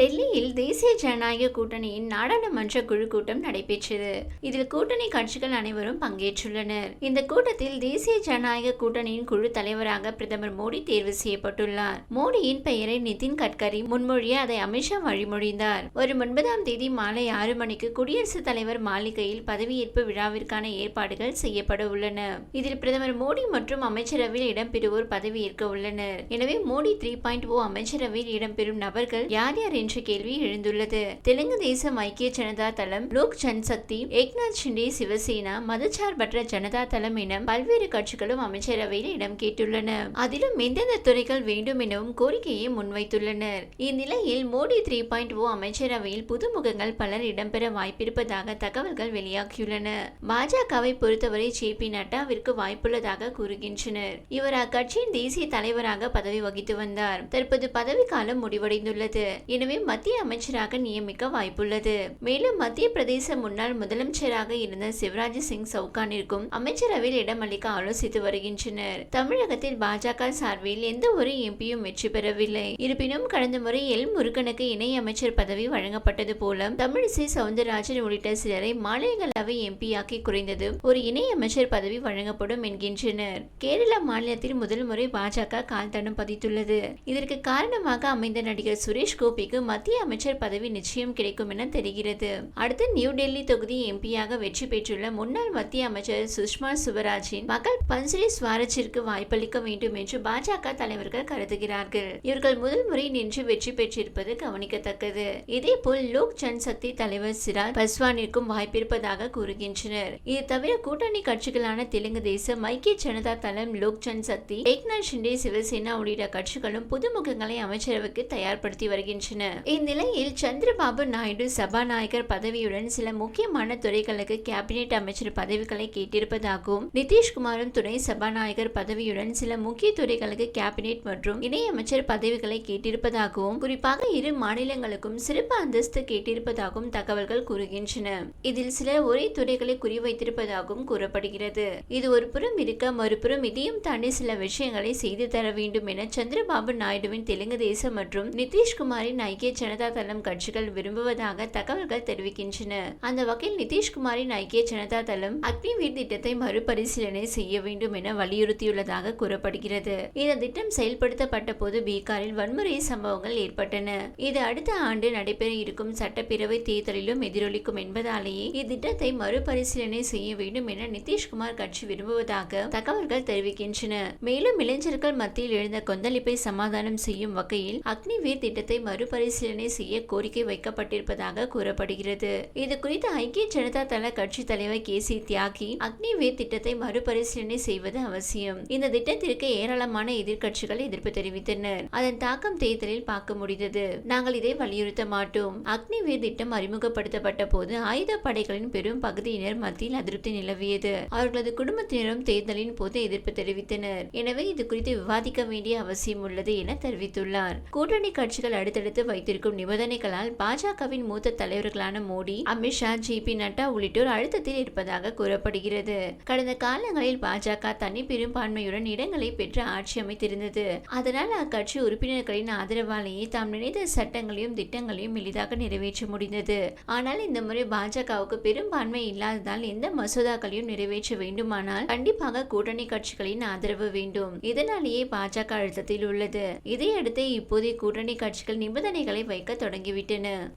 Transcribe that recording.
டெல்லியில் தேசிய ஜனநாயக கூட்டணியின் நாடாளுமன்ற குழு கூட்டம் நடைபெற்றது. இதில் கூட்டணி கட்சிகள் அனைவரும் பங்கேற்றுள்ளனர். இந்த கூட்டத்தில் தேசிய ஜனநாயக கூட்டணியின் குழு தலைவராக பிரதமர் மோடி தேர்வு செய்யப்பட்டுள்ளார். மோடியின் பெயரை நிதின் கட்கரி முன்மொழிய அதை அமித்ஷா வழிமொழிந்தார். வரும் ஒன்பதாம் தேதி மாலை ஆறு மணிக்கு குடியரசுத் தலைவர் மாளிகையில் பதவியேற்பு விழாவிற்கான ஏற்பாடுகள் செய்யப்பட உள்ளன. இதில் பிரதமர் மோடி மற்றும் அமைச்சரவையில் இடம்பெறுவோர் பதவியேற்க உள்ளனர். எனவே மோடி த்ரீ பாயிண்ட் ஓ அமைச்சரவையில் இடம்பெறும் நபர்கள் யார் யார் என்ற கேள்வி எழுந்துள்ளது. தெலுங்கு தேசம் ஐக்கிய ஜனதா தளம் லோக் ஜன்சக்தி ஏக்நாத் ஷிண்டே சிவசேனா மதச்சார்பற்ற ஜனதா தளம் என பல்வேறு கட்சிகளும் அமைச்சரவையில் இடம் கேட்டுள்ளன. அதிலும் எந்தெந்த துறைகள் வேண்டும் எனவும் கோரிக்கையை முன்வைத்துள்ளனர். இந்நிலையில் மோடி த்ரீ பாயிண்ட் ஓ அமைச்சரவையில் புதுமுகங்கள் பலர் இடம்பெற வாய்ப்பிருப்பதாக தகவல்கள் வெளியாகியுள்ளன. பாஜகவை பொறுத்தவரை ஜே பி நட்டாவிற்கு வாய்ப்புள்ளதாக கூறுகின்றனர். இவர் அக்கட்சியின் தேசிய தலைவராக பதவி வகித்து வந்தார். தற்போது பதவிக்காலம் முடிவடைந்துள்ளது. எனவே மத்திய அமைச்சராக நியமிக்க வாய்ப்புள்ளது. மேலும் மத்திய பிரதேச முன்னாள் முதலமைச்சராக இருந்த சிவராஜ் சிங் சவுகானிற்கும் அமைச்சரவையில் இடமளிக்க ஆலோசித்து வருகின்றனர். தமிழகத்தில் பாஜக சார்பில் எந்த ஒரு எம்பியும் வெற்றி பெறவில்லை. இருப்பினும் கடந்த முறை எல் முருகனுக்கு இணை அமைச்சர் பதவி வழங்கப்பட்டது போல தமிழிசை சவுந்தரராஜன் உள்ளிட்ட சிலரை மாநிலங்களவை எம்பியாக்கி குறைந்தது ஒரு இணை அமைச்சர் பதவி வழங்கப்படும் என்கின்றனர். கேரள மாநிலத்தில் முதல் முறை பாஜக கால் தடம் பதித்துள்ளது. இதற்கு காரணமாக அமைந்த நடிகர் சுரேஷ் கோபிக்கு மத்திய அமைச்சர் பதவி நிச்சயம் கிடைக்கும் என தெரிகிறது. அடுத்து நியூ டெல்லி தொகுதி எம்பியாக வெற்றி பெற்றுள்ள முன்னாள் மத்திய அமைச்சர் சுஷ்மா சுவராஜின் மகள் பன்சரி ஸ்வராஜிற்கு வாய்ப்பளிக்க வேண்டும் என்று பாஜக தலைவர்கள் கருதுகிறார்கள். இவர்கள் முதல் முறை நின்று வெற்றி பெற்றிருப்பது கவனிக்கத்தக்கது. இதேபோல் லோக் ஜன்சக்தி தலைவர் சிராஜ் பஸ்வானிற்கும் வாய்ப்பிருப்பதாக கூறுகின்றனர். இது தவிர கூட்டணி கட்சிகளான தெலுங்கு தேசம் ஐக்கிய ஜனதா தளம் லோக் ஜன்சக்தி ஏக்நாத் ஷிண்டே சிவசேனா உள்ளிட்ட கட்சிகளும் புதுமுகங்களை அமைச்சரவைக்கு தயார்படுத்தி வருகின்றன. இந்நிலையில் சந்திரபாபு நாயுடு சபாநாயகர் பதவியுடன் சில முக்கியமான துறைகளுக்கு கேபினெட் அமைச்சர் பதவிகளை கேட்டிருப்பதாகவும் நிதிஷ்குமாரும் துணை சபாநாயகர் பதவியுடன் சில முக்கிய துறைகளுக்கு கேபினெட் மற்றும் இணையமைச்சர் பதவிகளை கேட்டிருப்பதாகவும் குறிப்பாக இரு மாநிலங்களுக்கும் சிறப்பு அந்தஸ்து கேட்டிருப்பதாகவும் தகவல்கள் கூறுகின்றன. இதில் சிலர் ஒரே துறைகளை குறிவைத்திருப்பதாகவும் கூறப்படுகிறது. இது ஒரு புறம் இருக்க மறுபுறம் இதையும் தாண்டி சில விஷயங்களை செய்து தர வேண்டும் என சந்திரபாபு நாயுடுவின் தெலுங்கு தேசம் மற்றும் நிதிஷ்குமாரின் ஐக்கிய ஜனதா தளம் கட்சிகள் விரும்புவதாக தகவல்கள் தெரிவிக்கின்றன. அந்த வகையில் நிதிஷ்குமாரின் ஐக்கிய ஜனதா தளம் அக்னிவீர் திட்டத்தை மறுபரிசீலனை செய்ய வேண்டும் என வலியுறுத்தியுள்ளதாக கூறப்படுகிறது. இந்த திட்டம் செயல்படுத்தப்பட்ட போது பீகாரில் வன்முறை சம்பவங்கள் ஏற்பட்டன. இது அடுத்த ஆண்டு நடைபெற இருக்கும் சட்டப்பேரவை தேர்தலிலும் எதிரொலிக்கும் என்பதாலேயே இத்திட்டத்தை மறுபரிசீலனை செய்ய வேண்டும் என நிதிஷ்குமார் கட்சி விரும்புவதாக தகவல்கள் தெரிவிக்கின்றன. மேலும் இளைஞர்கள் மத்தியில் எழுந்த கொந்தளிப்பை சமாதானம் செய்யும் வகையில் அக்னிவீர் திட்டத்தை மறுபரிசீலனை செய்ய கோரிக்கை வைக்கப்பட்டிருப்பதாக கூறப்படுகிறது. இது குறித்து ஐக்கிய ஜனதா தள கட்சி தலைவர் கே சி தியாகி அக்னிவேர் திட்டத்தை மறுபரிசீலனை செய்வது அவசியம். இந்த திட்டத்திற்கு ஏராளமான எதிர்க்கட்சிகள் எதிர்ப்பு தெரிவித்தனர். அதன் தாக்கம் தேர்தலில் பார்க்க முடிந்தது. நாங்கள் இதை வலியுறுத்த மாட்டோம். அக்னிவேர் திட்டம் அறிமுகப்படுத்தப்பட்ட போது ஆயுத படைகளின் பெரும் பகுதியினர் மத்தியில் அதிருப்தி நிலவியது. அவர்களது குடும்பத்தினரும் தேர்தலின் போது எதிர்ப்பு தெரிவித்தனர். எனவே இது குறித்து விவாதிக்க வேண்டிய அவசியம் உள்ளது என தெரிவித்துள்ளார். கூட்டணி கட்சிகள் அடுத்தடுத்து வைத்திருக்கும் நிபந்தனைகளால் பாஜகவின் மூத்த தலைவர்களான மோடி அமித்ஷா ஜே பி நட்டா உள்ளிட்டோர் அழுத்தத்தில் இருப்பதாக கூறப்படுகிறது. கடந்த காலங்களில் பாஜக தனி பெரும்பான்மையுடன் இடங்களை பெற்று ஆட்சி அமைத்திருந்தது. அதனால் அக்கட்சி உறுப்பினர்களின் ஆதரவாலேயே தாம் நினைத்த சட்டங்களையும் திட்டங்களையும் எளிதாக நிறைவேற்ற முடிந்தது. ஆனால் இந்த முறை பாஜகவுக்கு பெரும்பான்மை இல்லாததால் எந்த மசோதாக்களையும் நிறைவேற்ற வேண்டுமானால் கண்டிப்பாக கூட்டணி கட்சிகளின் ஆதரவு வேண்டும். இதனாலேயே பாஜக அழுத்தத்தில் உள்ளது. இதையடுத்து இப்போதைய கூட்டணி கட்சிகள் நிபந்தனைகள் வைக்க தொடங்கிவிட்டன.